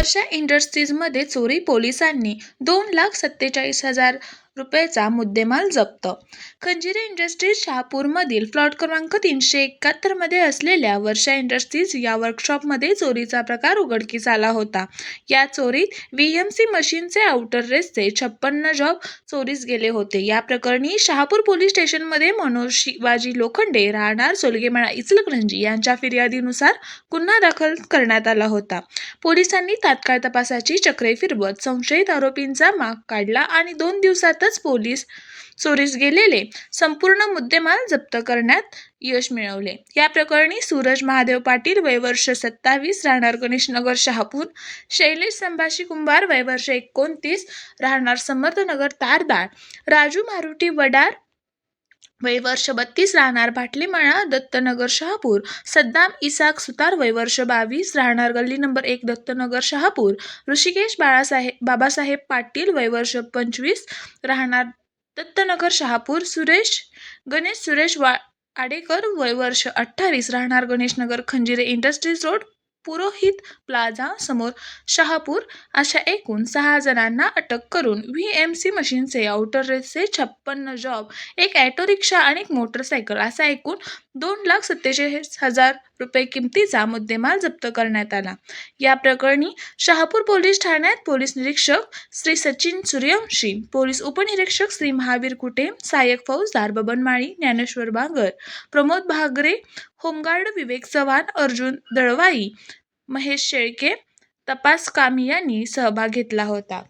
वर्षा इंडस्ट्रीजमध्ये चोरी पोलिसांनी दोन लाख सत्तेचाळीस हजार रुपयेचा मुद्देमाल जप्त. खंजिरे इंडस्ट्रीज शहापूरमधील प्लॉट क्रमांक तीनशे एकाहत्तरमध्ये असलेल्या वर्षा इंडस्ट्रीज या वर्कशॉपमध्ये चोरीचा प्रकार उघडकीस आला होता. या चोरीत व्ही एम सी मशीनचे आउटर रेसचे छप्पन्न जॉब चोरीस गेले होते. या प्रकरणी शहापूर पोलीस स्टेशनमध्ये मनोज शिवाजी लोखंडे राहणार सोलगेमाळा इचलकरंजी यांच्या फिर्यादीनुसार गुन्हा दाखल करण्यात आला होता. पोलिसांनी तात्काळ तपासाची चक्रे फिरवत संशयित आरोपींचा माग काढला आणि दोन दिवसात त्यातच पोलीस चोरीस गेलेले संपूर्ण मुद्देमाल जप्त करण्यात यश मिळवले. या प्रकरणी सूरज महादेव पाटील वयवर्ष सत्तावीस राहणार गणेशनगर शहापूर शैलेश संभाषी कुंभार वयवर्ष एकोणतीस राहणार समर्थनगर तारदाळ राजू मारुटी वडार वय वर्ष बत्तीस राहणार भाटलीमाळा दत्तनगर शहापूर. सद्दाम इसाक सुतार वय वर्ष बावीस राहणार गल्ली नंबर एक दत्तनगर शहापूर. ऋषिकेश बाळासाहेब बाबासाहेब पाटील वय वर्ष पंचवीस राहणार दत्तनगर शहापूर. सुरेश गणेश सुरेश वा आडेकर वय वर्ष अठ्ठावीस राहणार Ganeshnagar Khanjire industries road Purohit plaza समोर शहापूर अशा एकूण सहा जणांना अटक करून व्ही एम सी मशीनचे आउटर रेसचे छप्पन्न जॉब एक ॲटो रिक्षा आणि एक मोटरसायकल असा एकूण दोन लाख सत्तेचाळीस हजार रुपये किमतीचा मुद्देमाल जप्त करण्यात आला. या प्रकरणी शहापूर पोलीस ठाण्यात पोलीस निरीक्षक श्री सचिन सूर्यवंशी पोलीस उपनिरीक्षक श्री महावीर कुटे सहाय्यक फौजदार बबन माळी ज्ञानेश्वर बांगर प्रमोद भागरे होमगार्ड विवेक चव्हाण अर्जुन दळवाई महेश शेळके तपास कामी यांनी सहभाग घेतला होता.